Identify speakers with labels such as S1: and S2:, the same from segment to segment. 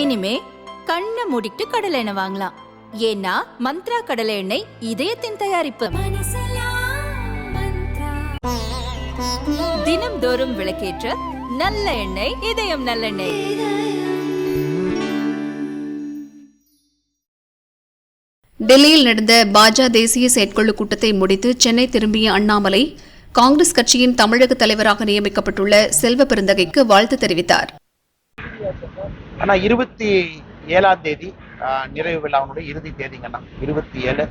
S1: இனிமே கண்ணை மூடிட்டு கடலை எண்ணெய் வாங்கலாம். ஏன்னா மந்த்ரா கடலை எண்ணெய் இதயத்தின் தயாரிப்பு. தினம்தோறும் விளக்கேற்ற நல்ல எண்ணெய் இதயம் நல்லெண்ணெய்
S2: டெல்லியில் நடந்த பாஜ தேசிய செயற்குழு கூட்டத்தை முடித்து சென்னை திரும்பிய அண்ணாமலை காங்கிரஸ் கட்சியின் தமிழக தலைவராக நியமிக்கப்பட்டுள்ள செல்வ பெருந்தகைக்கு வாழ்த்து தெரிவித்தார்.
S3: ஆனால் இருபத்தி ஏழாம் தேதி ஆஹ், நிறைவு விழாவினுடைய இறுதி தேதிங்கண்ணா இருபத்தி ஏழு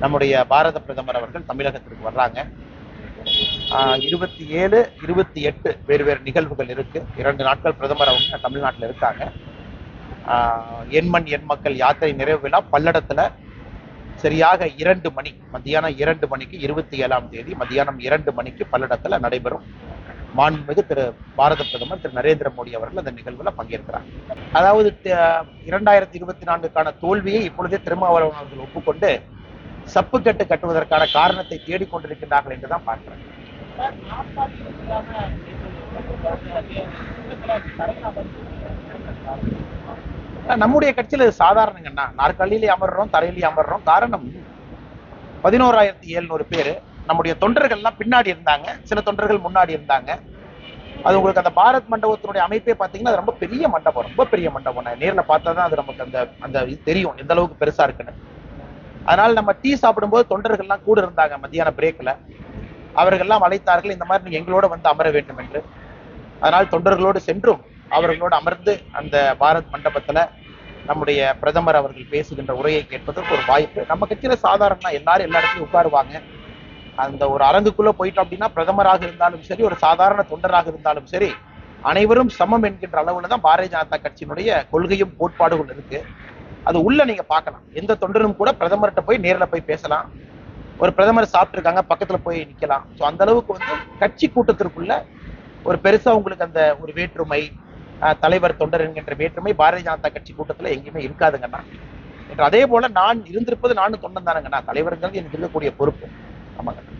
S3: நம்முடைய பாரத பிரதமர் அவர்கள் தமிழகத்திற்கு வர்றாங்க. ஆஹ், இருபத்தி ஏழு இருபத்தி எட்டு வேறு வேறு நிகழ்வுகள் இருக்கு. இரண்டு நாட்கள் பிரதமர் அவங்க தமிழ்நாட்டில் இருக்காங்க. ஆஹ், எண்மண் எண் மக்கள் யாத்திரை நிறைவு விழா பல்லடத்துல சரியாக இரண்டு மணி மத்தியானம் இரண்டு மணிக்கு இருபத்தி ஏழாம் தேதி மத்தியானம் இரண்டு மணிக்கு பல்லடத்துல நடைபெறும். மாண்புமிகு திரு பாரத பிரதமர் திரு நரேந்திர மோடி அவர்கள் அந்த நிகழ்வுல பங்கேற்கிறார். அதாவது இரண்டாயிரத்தி இருபத்தி நான்குக்கான தோல்வியை இப்பொழுதே திருமாவளவன் அவர்கள் ஒப்புக்கொண்டு சப்புக்கட்டு கட்டுவதற்கான காரணத்தை தேடிக்கொண்டிருக்கின்றார்கள் என்றுதான் பார்க்கிறேன். நம்முடைய கட்சியில் இது சாதாரணங்கண்ணா நாற்காலியிலே அமர்றோம் தரையிலே அமர்றோம். காரணம் பதினோராயிரத்தி எழுநூறு பேர் நம்முடைய தொண்டர்கள்லாம் பின்னாடி இருந்தாங்க. சில தொண்டர்கள் முன்னாடி இருந்தாங்க. அது உங்களுக்கு அந்த பாரத் மண்டபத்தினுடைய அமைப்பே பார்த்தீங்கன்னா அது ரொம்ப பெரிய மண்டபம் ரொம்ப பெரிய மண்டபம். நான் நேரில் பார்த்தா தான் அது நமக்கு அந்த அந்த இது தெரியும் எந்த அளவுக்கு பெருசா இருக்குன்னு. அதனால நம்ம டீ சாப்பிடும்போது தொண்டர்கள்லாம் கூட இருந்தாங்க மத்தியான பிரேக்ல அவர்கள்லாம் அழைத்தார்கள் இந்த மாதிரி நீங்க எங்களோட வந்து அமர வேண்டும் என்று. அதனால் தொண்டர்களோடு சென்றும் அவர்களோடு அமர்ந்து அந்த பாரத் மண்டபத்துல நம்முடைய பிரதமர் அவர்கள் பேசுகின்ற உரையை கேட்பதற்கு ஒரு வாய்ப்பு. நம்ம கட்சியில சாதாரண எல்லாரும் எல்லா இடத்துலையும் உட்காருவாங்க. அந்த ஒரு அரங்குக்குள்ள போயிட்டோம் அப்படின்னா பிரதமராக இருந்தாலும் சரி ஒரு சாதாரண தொண்டராக இருந்தாலும் சரி அனைவரும் சமம் என்கின்ற அளவுல தான் பாரதிய ஜனதா கட்சியினுடைய கொள்கையும் கோட்பாடுகள் இருக்கு. அது உள்ள நீங்க பார்க்கலாம். எந்த தொண்டரும் கூட பிரதமர்கிட்ட போய் நேர்ல போய் பேசலாம். ஒரு பிரதமர் சாப்பிட்டுருக்காங்க பக்கத்துல போய் நிக்கலாம். ஸோ அந்த அளவுக்கு வந்து கட்சி கூட்டத்திற்குள்ள ஒரு பெருசா உங்களுக்கு அந்த ஒரு வேற்றுமை தலைவர் தொண்டர் என்கின்ற வேற்றுமை பாரதிய ஜனதா கட்சி கூட்டத்துல எங்கேயுமே இருக்காதுங்கண்ணா. என்று அதே போல நான் இருந்திருப்பது நானும் தொண்டன் தானுங்கண்ணா தலைவருங்கிறது எனக்கு இருக்கக்கூடிய பொறுப்பு. cámara.